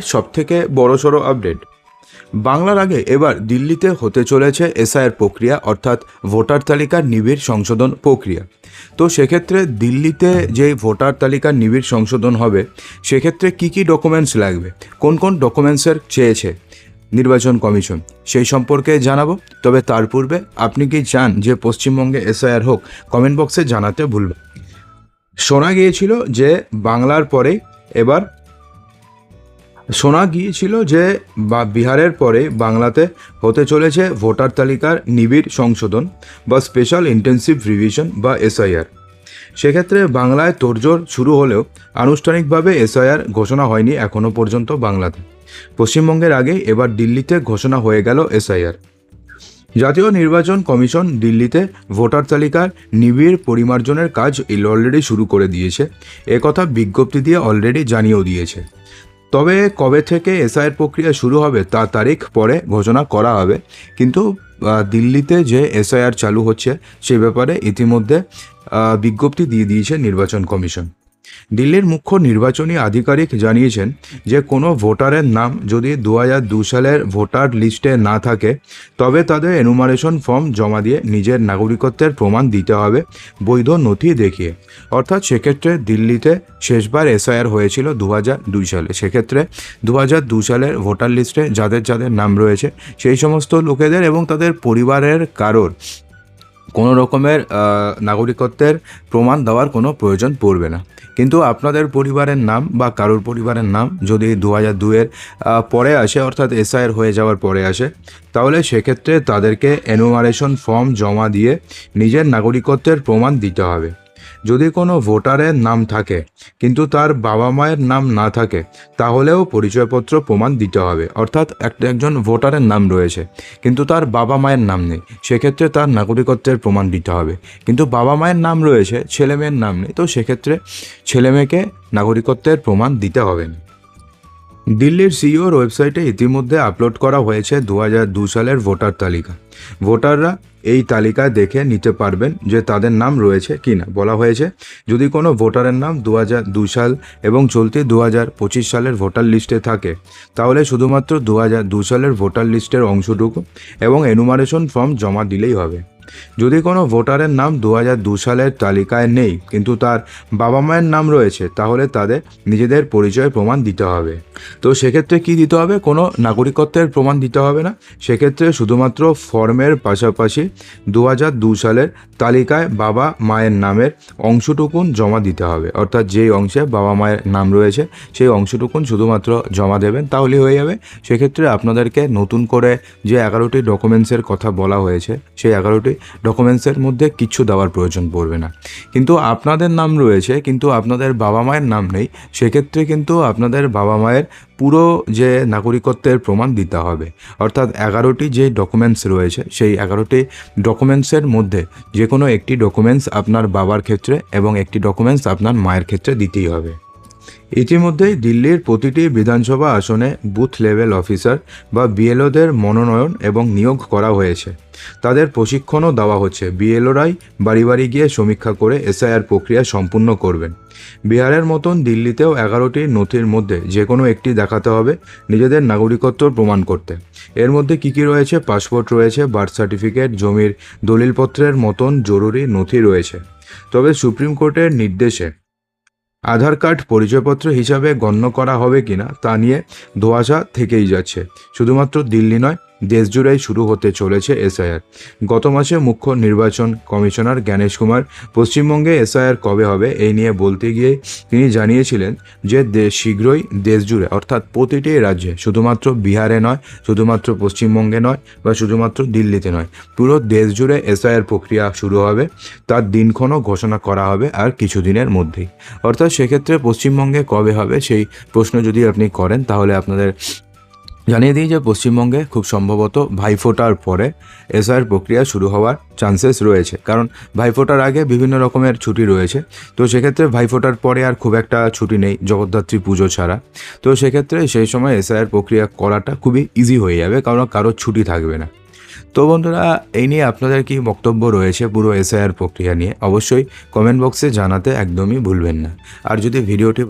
সবথেকে বড়সড় আপডেট। বাংলার আগে এবার দিল্লিতে হতে চলেছে এসআইয়ের প্রক্রিয়া, অর্থাৎ ভোটার তালিকার নিবিড় সংশোধন প্রক্রিয়া। তো সেক্ষেত্রে দিল্লিতে যে ভোটার তালিকার নিবিড় সংশোধন হবে, সেক্ষেত্রে কি কি ডকুমেন্টস লাগবে? কোন কোন ডকুমেন্টসের চেয়েছে নির্বাচন কমিশন? সেই সম্পর্কে জানাব। তবে তার পূর্বে আপনি কি চান যে পশ্চিমবঙ্গে এসআইআর হোক কমেন্ট বক্সে জানাতে ভুলবেন। শোনা গিয়েছিল যে বাংলার পরে এবার শোনা গিয়েছিল যে, বা বিহারের পরে বাংলাতে হতে চলেছে ভোটার তালিকার নিবিড় সংশোধন বা স্পেশাল ইন্টেন্সিভ রিভিশন বা এসআইআর সেক্ষেত্রে বাংলায় তোড়জোড় শুরু হলেও আনুষ্ঠানিকভাবে এসআইআর ঘোষণা হয়নি এখনও পর্যন্ত বাংলাতে। পশ্চিমবঙ্গের আগে এবার দিল্লিতে ঘোষণা হয়ে গেল এসআইআর জাতীয় নির্বাচন কমিশন দিল্লিতে ভোটার তালিকার নিবিড় পরিমার্জনের কাজ অলরেডি শুরু করে দিয়েছে। একথা বিজ্ঞপ্তি দিয়ে অলরেডি জানিয়েও দিয়েছে। তবে কবে থেকে এসআইয়ের প্রক্রিয়া শুরু হবে তা তারিখ পরে ঘোষণা করা হবে। কিন্তু দিল্লিতে যে এসআইআর চালু হচ্ছে, সে ব্যাপারে ইতিমধ্যে বিজ্ঞপ্তি দিয়ে দিয়েছে নির্বাচন কমিশন। দিল্লির মুখ্য নির্বাচনী আধিকারিক জানিয়েছেন যে কোনো ভোটারের নাম যদি দু হাজার দু সালের ভোটার লিস্টে না থাকে, তবে তাদের এনুমারেশন ফর্ম জমা দিয়ে নিজের নাগরিকত্বের প্রমাণ দিতে হবে, বৈধ নথি দেখিয়ে। অর্থাৎ সেক্ষেত্রে দিল্লিতে শেষবার এসআইআর হয়েছিল দু হাজার দুই সালে। সেক্ষেত্রে দু হাজার দু সালের ভোটার লিস্টে যাদের যাদের নাম রয়েছে, সেই সমস্ত লোকেদের এবং তাদের পরিবারের কারোর কোনো রকমের নাগরিকত্বের প্রমাণ দেওয়ার কোনো প্রয়োজন পড়বে না। কিন্তু আপনাদের পরিবারের নাম বা কারোর পরিবারের নাম যদি দু হাজার দুয়ের পরে আসে, অর্থাৎ এসআইয়ের হয়ে যাওয়ার পরে আসে, তাহলে সেক্ষেত্রে তাদেরকে এনুমারেশন ফর্ম জমা দিয়ে নিজের নাগরিকত্বের প্রমাণ দিতে হবে। যদি কোনো ভোটারের নাম থাকে, কিন্তু তার বাবা মায়ের নাম না থাকে, তাহলেও পরিচয়পত্র প্রমাণ দিতে হবে। অর্থাৎ একজন ভোটারের নাম রয়েছে, কিন্তু তার বাবা মায়ের নাম নেই। সেক্ষেত্রে তার নাগরিকত্বের প্রমাণ দিতে হবে। কিন্তু বাবা মায়ের নাম রয়েছে, ছেলে মেয়ের নাম নেই, তো সেক্ষেত্রে ছেলেমেয়েকে নাগরিকত্বের প্রমাণ দিতে হবে না। দিল্লির সিইওর ওয়েবসাইটে ইতিমধ্যে আপলোড করা হয়েছে দু সালের ভোটার তালিকা। ভোটাররা এই তালিকায় দেখে নিতে পারবেন যে তাদের নাম রয়েছে কি না। বলা হয়েছে, যদি কোনো ভোটারের নাম দু সাল এবং চলতি দু হাজার পঁচিশ সালের ভোটার লিস্টে থাকে, তাহলে শুধুমাত্র দু সালের ভোটার লিস্টের অংশটুকু এবং এনুমারেশন ফর্ম জমা দিলেই হবে। যদি কোনো ভোটারের নাম দু দু সালের তালিকায় নেই, কিন্তু তার বাবা মায়ের নাম রয়েছে, তাহলে তাদের নিজেদের পরিচয় প্রমাণ দিতে হবে। তো সেক্ষেত্রে কি দিতে হবে? কোনো নাগরিকত্বের প্রমাণ দিতে হবে না। সেক্ষেত্রে শুধুমাত্র ফর্মের পাশাপাশি দু দু সালের তালিকায় বাবা মায়ের নামের অংশটুকুন জমা দিতে হবে। অর্থাৎ যেই অংশে বাবা মায়ের নাম রয়েছে, সেই অংশটুকুন শুধুমাত্র জমা দেবেন তাহলেই হয়ে যাবে। সেক্ষেত্রে আপনাদেরকে নতুন করে যে এগারোটি ডকুমেন্টসের কথা বলা হয়েছে, সেই এগারোটি ডকুমেন্টসের মধ্যে কিচ্ছু দেওয়ার প্রয়োজন পড়বে না। কিন্তু আপনাদের নাম রয়েছে, কিন্তু আপনাদের বাবা মায়ের নাম নেই, সেক্ষেত্রে কিন্তু আপনাদের বাবা মায়ের পুরো যে নাগরিকত্বের প্রমাণ দিতে হবে। অর্থাৎ এগারোটি যে ডকুমেন্টস রয়েছে, সেই এগারোটি ডকুমেন্টসের মধ্যে যে কোনো একটি ডকুমেন্টস আপনার বাবার ক্ষেত্রে এবং একটি ডকুমেন্টস আপনার মায়ের ক্ষেত্রে দিতেই হবে। ইতিমধ্যেই দিল্লির প্রতিটি বিধানসভা আসনে বুথ লেভেল অফিসার বা বিএলওদের মনোনয়ন এবং নিয়োগ করা হয়েছে। তাদের প্রশিক্ষণও দেওয়া হচ্ছে। বিএলওরাই বাড়ি বাড়ি গিয়ে সমীক্ষা করে এসআইআর প্রক্রিয়া সম্পূর্ণ করবেন। বিহারের মতন দিল্লিতেও এগারোটি নথির মধ্যে যে কোনো একটি দেখাতে হবে নিজেদের নাগরিকত্ব প্রমাণ করতে। এর মধ্যে কী কী রয়েছে? পাসপোর্ট রয়েছে, বার্থ সার্টিফিকেট, জমির দলিলপত্রের মতন জরুরি নথি রয়েছে। তবে সুপ্রিম কোর্টের নির্দেশে আধার কার্ড পরিচয়পত্র হিসাবে গণ্য করা হবে কিনা তা নিয়ে ধোয়াশা থেকেই যাচ্ছে। শুধুমাত্র দিল্লি নয় দেশজুড়েই শুরু হতে চলেছে এসআইআর। গত মাসে মুখ্য নির্বাচন কমিশনার জ্ঞানেশ কুমার পশ্চিমবঙ্গে এসআইআর কবে হবে এই নিয়ে বলতে গিয়ে তিনি জানিয়েছিলেন যে দেশ শীঘ্রই দেশজুড়ে, অর্থাৎ প্রতিটি রাজ্যে, শুধুমাত্র বিহারে নয়, শুধুমাত্র পশ্চিমবঙ্গে নয় বা শুধুমাত্র দিল্লিতে নয়, পুরো দেশজুড়ে এসআইআর প্রক্রিয়া শুরু হবে, তার দিনক্ষণও ঘোষণা করা হবে আর কিছুদিনের মধ্যেই। অর্থাৎ সেক্ষেত্রে পশ্চিমবঙ্গে কবে হবে সেই প্রশ্ন যদি আপনি করেন, তাহলে আপনাদের জানিয়ে দিই যে পশ্চিমবঙ্গে খুব সম্ভবত ভাইফোঁটার পরে এসআইয়ের প্রক্রিয়া শুরু হওয়ার চান্সেস রয়েছে। কারণ ভাইফোঁটার আগে বিভিন্ন রকমের ছুটি রয়েছে। তো সেক্ষেত্রে ভাইফোঁটার পরে আর খুব একটা ছুটি নেই, জগদ্ধাত্রী পুজো ছাড়া। তো সেক্ষেত্রে সেই সময় এসআইয়ের প্রক্রিয়া করাটা খুবই ইজি হয়ে যাবে, কারণ কারোর ছুটি থাকবে না। তো বন্ধুরা, এই নিয়ে আপনাদের কি বক্তব্য রয়েছে পুরো এসআইআর প্রক্রিয়া নিয়ে, অবশ্যই কমেন্ট বক্সে জানাতে একদমই ভুলবেন না। আর যদি ভিডিওটি